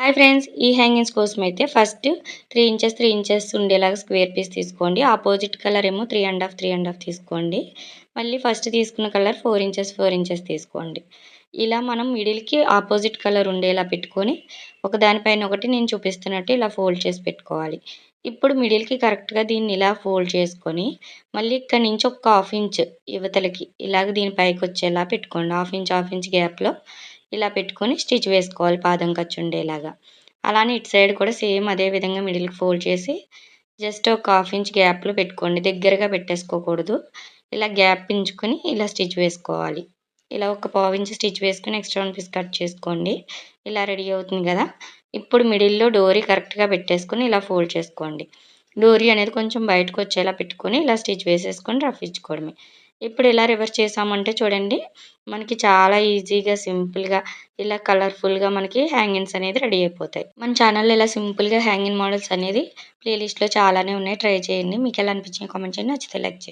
Hi friends ఈ hangings కోసం అయితే first three inches three inches ఉండేలాగా స్క్వేర్ పీస్ తీసుకోండి. ఆపోజిట్ కలర్ ఏమో three and half three and half తీసుకోండి. మళ్ళీ ఫస్ట్ తీసుకున్న colour four inches four inches తీసుకోండి. ఇలా మనం మిడిల్కి ఆపోజిట్ కలర్ ఉండేలా పెట్టుకొని ఒక దానిపైన ఒకటి నేను చూపిస్తున్నట్టు ఇలా ఫోల్డ్ చేసి పెట్టుకోవాలి. ఇప్పుడు మిడిల్కి కరెక్ట్గా దీన్ని ఇలా ఫోల్డ్ చేసుకొని మళ్ళీ ఇక్కడ నుంచి ఒక హాఫ్ ఇంచ్ యువతలకి ఇలాగ దీని పైకి వచ్చేలా పెట్టుకోండి. హాఫ్ ఇంచ్ హాఫ్ ఇంచ్ గ్యాప్లో ఇలా పెట్టుకొని స్టిచ్ వేసుకోవాలి పాదం ఖర్చు ఉండేలాగా అలానే ఇటు సైడ్ కూడా సేమ్ అదే విధంగా మిడిల్కి ఫోల్డ్ చేసి జస్ట్ ఒక హాఫ్ ఇంచ్ గ్యాప్లో పెట్టుకోండి. దగ్గరగా పెట్టేసుకోకూడదు. ఇలా గ్యాప్ పెంచుకొని ఇలా స్టిచ్ వేసుకోవాలి. ఇలా ఒక పావు ఇంచ్ స్టిచ్ వేసుకొని ఎక్స్ట్రా వన్ పీస్ కట్ చేసుకోండి. ఇలా రెడీ అవుతుంది కదా. ఇప్పుడు మిడిల్లో డోరీ కరెక్ట్గా పెట్టేసుకొని ఇలా ఫోల్డ్ చేసుకోండి. డోరీ అనేది కొంచెం బయటకు వచ్చేలా పెట్టుకొని ఇలా స్టిచ్ వేసేసుకొని రఫ్ ఇచ్చుకోవడమే. ఇప్పుడు ఇలా రివర్స్ చేసామంటే చూడండి మనకి చాలా ఈజీగా సింపుల్గా ఇలా కలర్ఫుల్గా మనకి హ్యాంగింగ్స్ అనేది రెడీ అయిపోతాయి. మన ఛానల్లో ఇలా సింపుల్గా హ్యాంగింగ్ మోడల్స్ అనేది ప్లేలిస్ట్లో చాలానే ఉన్నాయి. ట్రై చేయండి. మీకు ఎలా అనిపించింది కామెంట్ చేయండి. నచ్చితే లైక్ చేయండి.